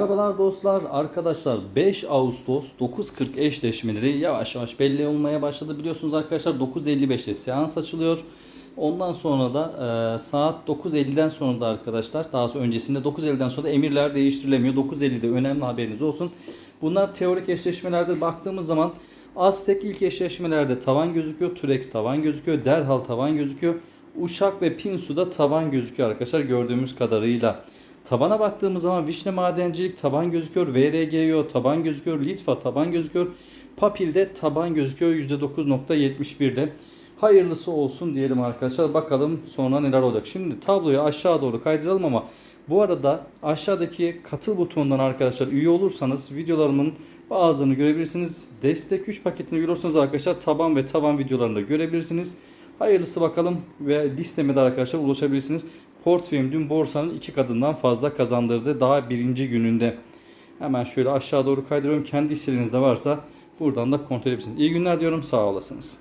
Merhabalar dostlar, arkadaşlar 5 Ağustos 9.40 eşleşmeleri yavaş yavaş belli olmaya başladı. Biliyorsunuz arkadaşlar 9.55'te seans açılıyor. Ondan sonra da e, saat 9.50'den sonra da arkadaşlar daha sonra öncesinde 9.50'den sonra da emirler değiştirilemiyor. 9.50'de önemli haberiniz olsun. Bunlar teorik eşleşmelerde baktığımız zaman Aztek ilk eşleşmelerde tavan gözüküyor. Turex tavan gözüküyor. Derhal tavan gözüküyor. Uşak ve Pinsu'da tavan gözüküyor arkadaşlar gördüğümüz kadarıyla. Tabana baktığımız zaman Vişne Madencilik taban gözüküyor. VRGO taban gözüküyor. Litva taban gözüküyor. Papil'de taban gözüküyor %9.71'de. Hayırlısı olsun diyelim arkadaşlar. Bakalım sonra neler olacak. Şimdi tabloyu aşağı doğru kaydıralım ama bu arada aşağıdaki katıl butonundan arkadaşlar üye olursanız videolarımın bazılarını görebilirsiniz. Destek 3 paketini görüyorsanız arkadaşlar taban ve taban videolarını da görebilirsiniz. Hayırlısı bakalım ve listeme de arkadaşlar ulaşabilirsiniz. Portföyüm dün borsanın iki katından fazla kazandırdı daha birinci gününde. Hemen şöyle aşağı doğru kaydırıyorum. Kendi hisselerinizde varsa buradan da kontrol edebilirsiniz. İyi günler diyorum. Sağ olasınız.